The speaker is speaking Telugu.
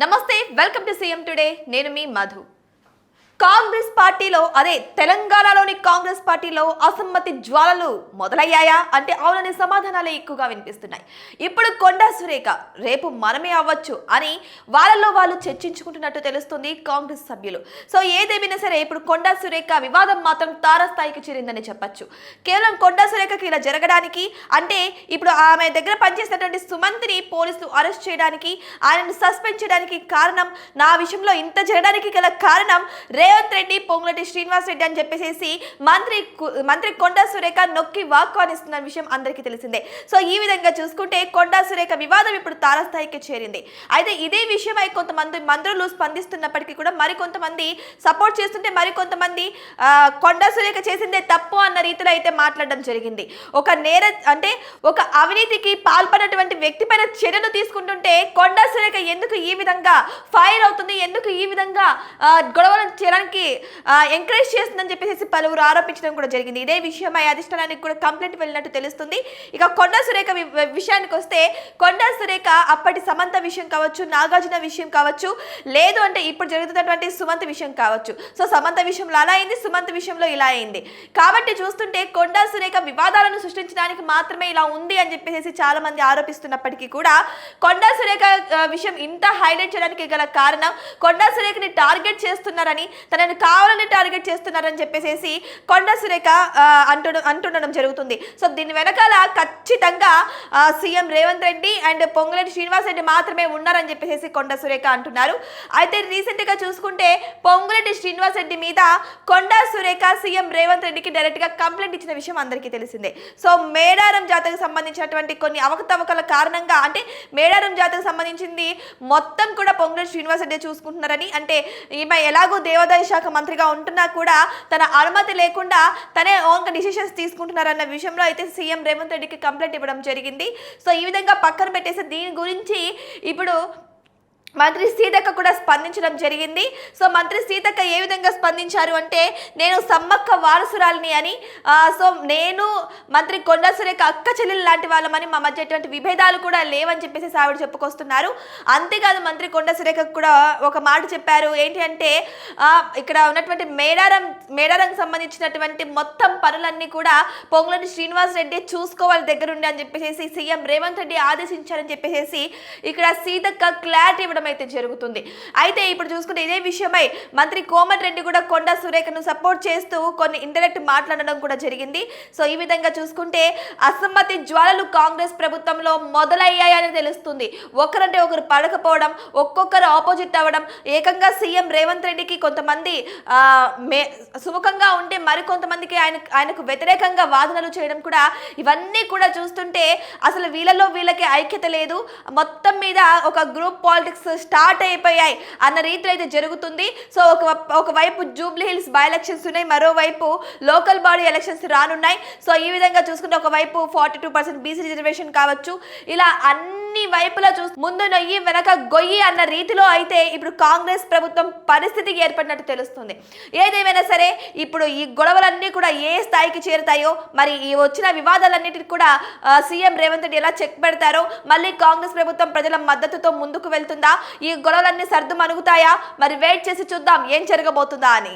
నమస్తే వెల్కమ్ టు సీఎం టుడే. నేను మీ మధు. కాంగ్రెస్ పార్టీలో అదే తెలంగాణలోని కాంగ్రెస్ పార్టీలో అసమ్మతి జ్వాలలు మొదలయ్యాయా? అంటే అవుననే సమాధానాలే ఎక్కువగా వినిపిస్తున్నాయి. ఇప్పుడు కొండా సురేఖ రేపు మనమే అవ్వచ్చు అని వాళ్ళలో వాళ్ళు చర్చించుకుంటున్నట్టు తెలుస్తుంది కాంగ్రెస్ సభ్యులు. సో ఏదేమైనా సరే ఇప్పుడు కొండా సురేఖ వివాదం మాత్రం తారస్థాయికి చేరిందని చెప్పొచ్చు. కేవలం కొండా సురేఖకి ఇలా జరగడానికి అంటే ఇప్పుడు ఆమె దగ్గర పనిచేసినటువంటి సుమంత్ని పోలీసులు అరెస్ట్ చేయడానికి ఆయనను సస్పెండ్ చేయడానికి కారణం నా విషయంలో ఇంత జరగడానికి గల కారణం రే రేవంత్ రెడ్డి పొంగులటి శ్రీనివాస్ రెడ్డి అని చెప్పేసి మంత్రి మంత్రి కొండా సురేఖ నొక్కి వాక్వానిస్తున్న విషయం అందరికీ తెలిసిందే. సో ఈ విధంగా చూసుకుంటే కొండా సురేఖ వివాదం ఇప్పుడు తారస్థాయికి చేరింది. అయితే ఇదే విషయమై కొంతమంది మంత్రులు స్పందిస్తున్నప్పటికీ కూడా మరికొంతమంది సపోర్ట్ చేస్తుంటే మరికొంతమంది కొండా సురేఖ చేసిందే తప్పు అన్న రీతిలో అయితే మాట్లాడడం జరిగింది. ఒక నేర అంటే ఒక అవినీతికి పాల్పడినటువంటి వ్యక్తి పైన చర్యలు తీసుకుంటుంటే కొండా సురేఖ ఎందుకు ఈ విధంగా ఫైర్ అవుతుంది? ఎందుకు ఈ విధంగా ఆ, గొడవలు ఎంకరేజ్ చేస్తుందని చెప్పేసి పలువురు ఆరోపించడం కూడా జరిగింది. ఇదే విషయమై అధిష్టానానికి కూడా కంప్లైంట్ వెళ్ళినట్టు తెలుస్తుంది. ఇక కొండా సురేఖ విషయానికి వస్తే కొండా సురేఖ అప్పటి సమంత విషయం కావచ్చు నాగార్జున విషయం కావచ్చు లేదు అంటే ఇప్పుడు జరుగుతున్నటువంటి సుమంత్ విషయం కావచ్చు. సో సమంత విషయంలో అలా అయింది సుమంత్ విషయంలో ఇలా అయింది. కాబట్టి చూస్తుంటే కొండా సురేఖ వివాదాలను సృష్టించడానికి మాత్రమే ఇలా ఉంది అని చెప్పేసి చాలా మంది ఆరోపిస్తున్నప్పటికీ కూడా కొండా సురేఖ విషయం ఇంత హైలైట్ చేయడానికి గల కారణం కొండా సురేఖని టార్గెట్ చేస్తున్నారని తనను కావాలని టార్గెట్ చేస్తున్నారని చెప్పేసి కొండ సురేఖ అంటు అంటుండడం జరుగుతుంది. సో దీని వెనకాల ఖచ్చితంగా సీఎం రేవంత్ రెడ్డి అండ్ పొంగులేటి శ్రీనివాస్ రెడ్డి మాత్రమే ఉన్నారని చెప్పేసి కొండ సురేఖ అంటున్నారు. అయితే రీసెంట్గా చూసుకుంటే పొంగులేటి శ్రీనివాస్ రెడ్డి మీద కొండ సురేఖ సీఎం రేవంత్ రెడ్డికి డైరెక్ట్గా కంప్లైంట్ ఇచ్చిన విషయం అందరికీ తెలిసిందే. సో మేడారం జాతకు సంబంధించినటువంటి కొన్ని అవకతవకల కారణంగా అంటే మేడారం జాతకు సంబంధించింది మొత్తం కూడా పొంగులేటి శ్రీనివాస్ రెడ్డి చూసుకుంటున్నారని అంటే ఈమె ఎలాగో దేవాదాయ శాఖ మంత్రిగా ఉంటున్నా కూడా తన అనుమతి లేకుండా తనే ఓన్గా డిసిషన్స్ తీసుకుంటున్నారన్న విషయంలో అయితే సీఎం రేవంత్ రెడ్డికి కంప్లైంట్ ఇవ్వడం జరిగింది. సో ఈ విధంగా పక్కన పెట్టేసి దీని గురించి ఇప్పుడు మంత్రి సీతక్క కూడా స్పందించడం జరిగింది. సో మంత్రి సీతక్క ఏ విధంగా స్పందించారు అంటే నేను సమ్మక్క వారసురాలిని అని సో నేను మంత్రి కొండా సురేఖ అక్క చెల్లెలు లాంటి వాళ్ళమని మా మధ్య ఎటువంటి విభేదాలు కూడా లేవని చెప్పేసి ఆవిడ చెప్పుకొస్తున్నారు. అంతేకాదు మంత్రి కొండా సురేఖ కూడా ఒక మాట చెప్పారు. ఏంటి అంటే ఇక్కడ ఉన్నటువంటి మేడారం మేడారం సంబంధించినటువంటి మొత్తం పనులన్నీ కూడా పొంగులని శ్రీనివాస్ రెడ్డి చూసుకోవాలి దగ్గరుండి అని చెప్పేసి సీఎం రేవంత్ రెడ్డి ఆదేశించారని చెప్పేసి ఇక్కడ సీతక్క క్లారిటీ ఇవ్వడం అయితే జరుగుతుంది. అయితే ఇప్పుడు చూసుకుంటే ఇదే విషయమై మంత్రి కోమటి రెడ్డి కూడా కొండా సురేఖను సపోర్ట్ చేస్తూ కొన్ని ఇండైరెక్ట్ మాట్లాడడం కూడా జరిగింది. సో ఈ విధంగా చూసుకుంటే అసమ్మతి జ్వాలలు కాంగ్రెస్ ప్రభుత్వంలో మొదలయ్యాయని తెలుస్తుంది. ఒకరంటే ఒకరు పడకపోవడం ఒక్కొక్కరు ఆపోజిట్ అవ్వడం ఏకంగా సీఎం రేవంత్ రెడ్డికి కొంతమంది మే సుముఖంగా ఉంటే మరికొంతమందికి ఆయన ఆయనకు వ్యతిరేకంగా వాదనలు చేయడం కూడా ఇవన్నీ కూడా చూస్తుంటే అసలు వీళ్ళలో వీళ్ళకి ఐక్యత లేదు. మొత్తం మీద ఒక గ్రూప్ పాలిటిక్స్ స్టార్ట్ అయిపోయాయి అన్న రీతిలో అయితే జరుగుతుంది. సో ఒక ఒకవైపు జూబ్లీ హిల్స్ బై ఎలక్షన్స్ ఉన్నాయి మరోవైపు లోకల్ బాడీ ఎలక్షన్స్ రానున్నాయి. సో ఈ విధంగా చూసుకుంటే ఒకవైపు forty two percent BC reservation కావచ్చు. ఇలా అన్ని వైపులా చూ ముందు నొయ్యి వెనక గొయ్యి అన్న రీతిలో అయితే ఇప్పుడు కాంగ్రెస్ ప్రభుత్వం పరిస్థితి ఏర్పడినట్టు తెలుస్తుంది. ఏదేమైనా సరే ఇప్పుడు ఈ గొడవలన్నీ కూడా ఏ స్థాయికి చేరుతాయో మరి ఈ వచ్చిన వివాదాలన్నిటికి కూడా సీఎం రేవంత్ రెడ్డి ఎలా చెక్ పెడతారో మళ్ళీ కాంగ్రెస్ ప్రభుత్వం ప్రజల మద్దతుతో ముందుకు వెళ్తుందా? ఈ గొడవలన్నీ సర్దు మనుగుతాయా మరి వెయిట్ చేసి చూద్దాం ఏం జరగబోతుందా అని.